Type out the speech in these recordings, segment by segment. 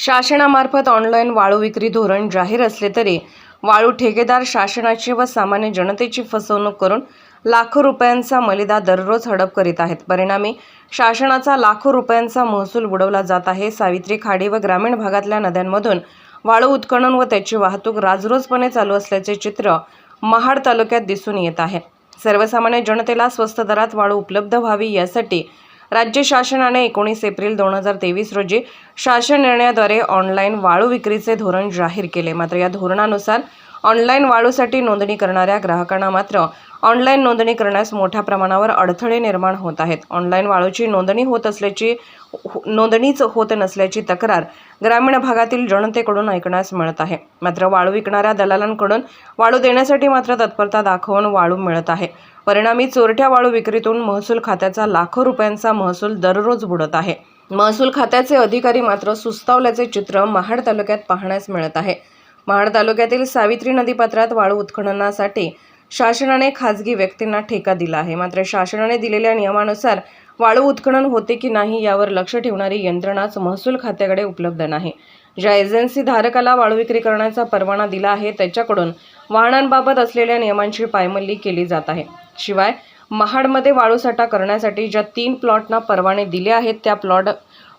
शासनामार्फत ऑनलाईन वाळू विक्री धोरण जाहीर असले तरी वाळू ठेकेदार शासनाची व सामान्य जनतेची फसवणूक करून लाखो रुपयांचा मलिदा दररोज हडप करीत आहेत. परिणामी शासनाचा लाखो रुपयांचा महसूल बुडवला जात आहे. सावित्री खाडी व ग्रामीण भागातल्या नद्यांमधून वाळू उत्खनन व त्याची वाहतूक राजरोजपणे चालू असल्याचे चित्र महाड तालुक्यात दिसून येत आहे. सर्वसामान्य जनतेला स्वस्त दरात वाळू उपलब्ध व्हावी यासाठी राज्य शासनाने एकोणीस एप्रिल दोन हजार तेवीस रोजी शासन निर्णयाद्वारे ऑनलाईन वाळू विक्रीचे धोरण जाहीर केले. मात्र या धोरणानुसार ऑनलाईन वाळूसाठी नोंदणी करणाऱ्या ग्राहकांना मात्र ऑनलाईन नोंदणी करण्यास मोठ्या प्रमाणावर अडथळे निर्माण होत आहेत. ऑनलाईन वाळूची नोंदणी होत असल्याची हो- नोंदणीच होत नसल्याची तक्रार ग्रामीण भागातील जनतेकडून ऐकण्यास मिळत आहे. मात्र वाळू विकणाऱ्या दलालांकडून वाळू देण्यासाठी मात्र तत्परता दाखवून वाळू मिळत आहे. परिणामी चोरट्या वाळू विक्रीतून महसूल खात्याचा लाखो रुपयांचा महसूल दररोज बुडत आहे. महसूल खात्याचे अधिकारी मात्र सुस्तावल्याचे चित्र महाड तालुक्यात पाहण्यास मिळत आहे. महाड तालुक्यातील सावित्री नदीपात्रात वाळू उत्खननासाठी शासनाने खाजगी व्यक्तींना ठेका दिला आहे. मात्र शासनाने दिलेल्या नियमानुसार वाळू उत्खनन होते की नाही यावर लक्ष ठेवणारी यंत्रणाच महसूल खात्याकडे उपलब्ध नाही. ज्या एजन्सी धारकाला वाळू विक्री करण्याचा परवाना दिला आहे त्याच्याकडून वाहनांबाबत असलेल्या नियमांची पायमल्ली केली जात आहे. शिवाय महाडमध्ये वाळूसाठा करण्यासाठी ज्या तीन प्लॉटना परवाने दिले आहेत त्या प्लॉट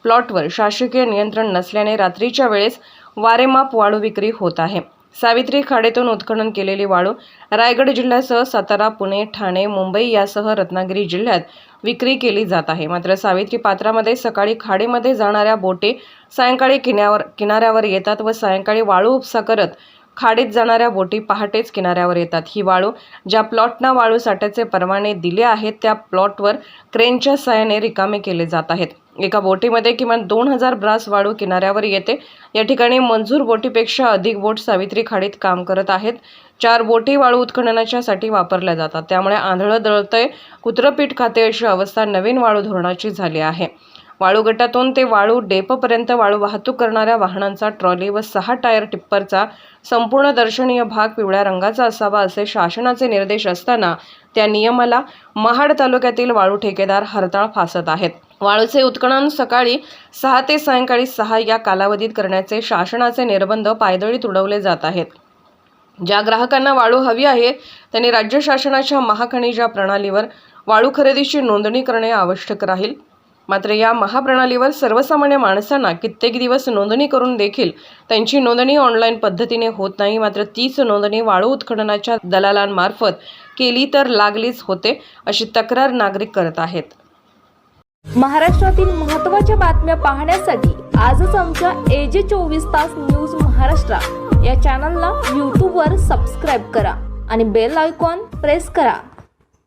प्लॉटवर शासकीय नियंत्रण नसल्याने रात्रीच्या वेळेस वारेमाप वाळू विक्री होत आहे. सावित्री खाडीतून उत्खनन केलेली वाळू रायगड जिल्ह्यासह सातारा पुणे ठाणे मुंबई यासह रत्नागिरी जिल्ह्यात विक्री केली जात आहे. मात्र सावित्री पात्रामध्ये सकाळी खाडीमध्ये जाणाऱ्या बोटे सायंकाळी किन्यावर किनाऱ्यावर येतात व सायंकाळी वाळू उपसा करत खाडीत जाणाऱ्या बोटी पहाटेच किनाऱ्यावर येतात. ही वाळू ज्या प्लॉटना वाळू साठ्याचे परवाने दिले आहेत त्या प्लॉटवर क्रेनच्या सहाय्याने रिकामे केले जात आहेत. एका बोटीमध्ये किमान दोन हजार ब्रास वाळू किनाऱ्यावर येते. या ठिकाणी मंजूर बोटीपेक्षा अधिक बोट सावित्री खाडीत काम करत आहेत. चार बोटी वाळू उत्खननाच्यासाठी वापरल्या जातात. त्यामुळे आंधळं दळतंय. कुत्रपीठ खाते अशी अवस्था नवीन वाळू धोरणाची झाली आहे. वाळू गटातून ते वाळू डेपपर्यंत वाळू वाहतूक करणाऱ्या वाहनांचा ट्रॉली व सहा टायर टिप्परचा संपूर्ण दर्शनीय भाग पिवळ्या रंगाचा असावा असे शासनाचे निर्देश असताना त्या नियमाला महाड तालुक्यातील वाळू ठेकेदार हरताळ फासत आहेत. वाळूचे उत्खनन सकाळी सहा ते सायंकाळी सहा या कालावधीत करण्याचे शासनाचे निर्बंध पायदळी तुडवले जात आहेत. ज्या ग्राहकांना वाळू हवी आहे त्यांनी राज्य शासनाच्या महाखनिजा प्रणालीवर वाळू खरेदीची नोंदणी करणे आवश्यक राहील. मात्र या महाप्रणालीवर सर्वसामान्य माणसांना कित्येक दिवस नोंदणी करून देखील त्यांची नोंदणी ऑनलाईन पद्धतीने होत नाही. मात्र तीच नोंदणी वाळू उत्खननाच्या दलालांमार्फत केली तर लागलीच होते अशी तक्रार नागरिक करत आहेत. महाराष्ट्रातील महत्त्वाच्या बातम्या पाहण्यासाठी आजच आमच्या एजे चोवीस तास न्यूज महाराष्ट्र या चॅनलला यूट्यूबवर सबस्क्राईब करा आणि बेल आयकॉन प्रेस करा.